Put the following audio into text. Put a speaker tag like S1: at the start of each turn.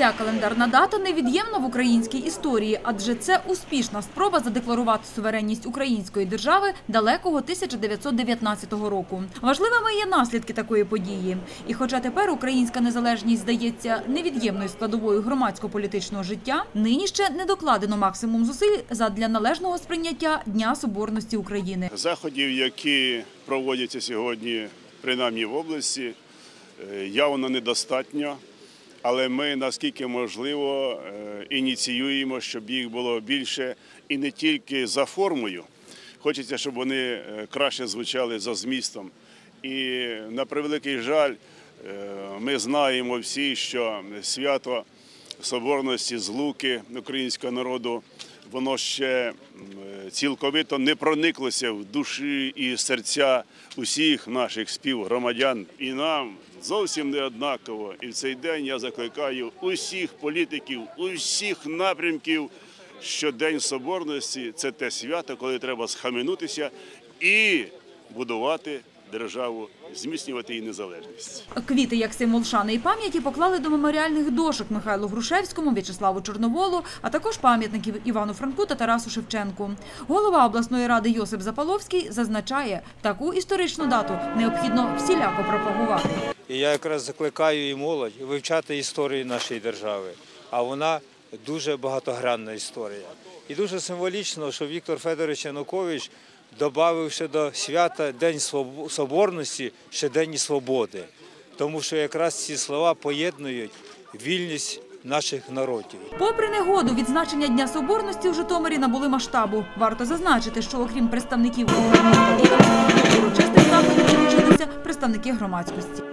S1: Ця календарна дата невід'ємна в українській історії, адже це успішна спроба задекларувати суверенність української держави далекого 1919 року. Важливими є наслідки такої події. І хоча тепер українська незалежність здається невід'ємною складовою громадсько-політичного життя, нині ще не докладено максимум зусиль задля належного сприйняття Дня Соборності України.
S2: Заходів, які проводяться сьогодні, принаймні в області, е, явно недостатньо. Але ми наскільки можливо е, ініціюємо, щоб їх було більше і не тільки за формою. Хочеться, щоб вони е, краще звучали за змістом. І на превеликий жаль, е, ми знаємо всі, що свято соборності злуки українського народу, воно ще цілковито не прониклося в душі і серця усіх наших співгромадян. І нам зовсім не однаково. І в цей день я закликаю усіх політиків, усіх напрямків, що День Соборності це те свято, коли треба схаменутися і будувати державу, зміцнювати її незалежність.
S1: Квіти як символ шани і пам'яті поклали до меморіальних дошок Михайлу Грушевському, В'ячеславу Чорноволу, а також пам'ятників Івану Франку та Тарасу Шевченку. Голова обласної ради Йосип Запаловський зазначає, таку історичну дату необхідно всіляко пропагувати.
S3: І я якраз закликаю і молодь вивчати історію нашої держави. А вона дуже багатогранна історія. І дуже символічно, що Віктор Федорович Янукович додав ще до свята День Соборності ще День Свободи. Тому що якраз ці слова поєднують вільність наших народів.
S1: Попри негоду, відзначення Дня Соборності у Житомирі набули масштабу. Варто зазначити, що окрім представників урочистих заходів долучилися представники громадськості.